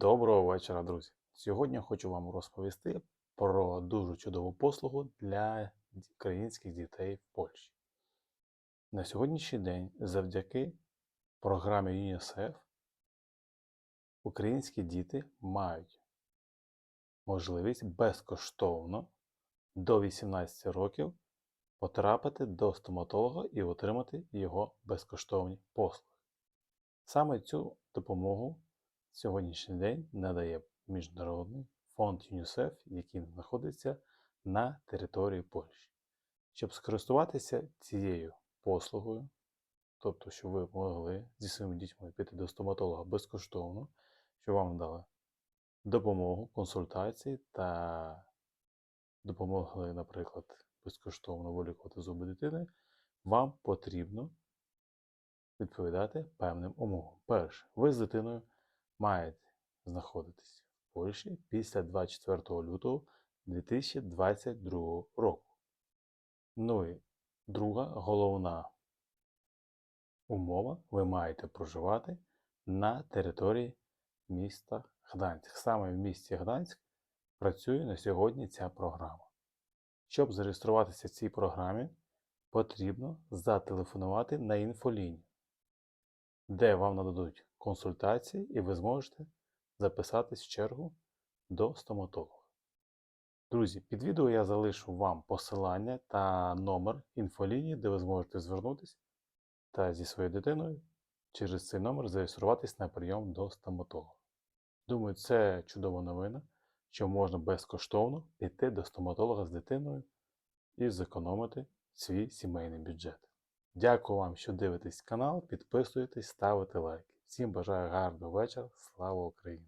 Доброго вечора, друзі! Сьогодні хочу вам розповісти про дуже чудову послугу для українських дітей в Польщі. На сьогоднішній день, завдяки програмі ЮНІСЕФ, українські діти мають можливість безкоштовно до 18 років потрапити до стоматолога і отримати його безкоштовні послуги. Саме цю допомогу сьогоднішній день надає Міжнародний фонд ЮНІСЕФ, який знаходиться на території Польщі. Щоб скористуватися цією послугою, тобто, щоб ви могли зі своїми дітьми піти до стоматолога безкоштовно, щоб вам дали допомогу, консультації та допомогли, наприклад, безкоштовно вилікувати зуби дитини, вам потрібно відповідати певним умовам. Перше, ви з дитиною маєте знаходитись в Польщі після 24 лютого 2022 року. Ну і друга головна умова, ви маєте проживати на території міста Гданськ. Саме в місті Гданськ працює на сьогодні ця програма. Щоб зареєструватися в цій програмі, потрібно зателефонувати на інфолінію, де вам нададуть консультації і ви зможете записатись в чергу до стоматолога. Друзі, під відео я залишу вам посилання та номер інфолінії, де ви зможете звернутися та зі своєю дитиною через цей номер зареєструватись на прийом до стоматолога. Думаю, це чудова новина, що можна безкоштовно піти до стоматолога з дитиною і зекономити свій сімейний бюджет. Дякую вам, що дивитесь канал, підписуєтесь, ставите лайки. Всім бажаю гарного вечора. Слава Україні!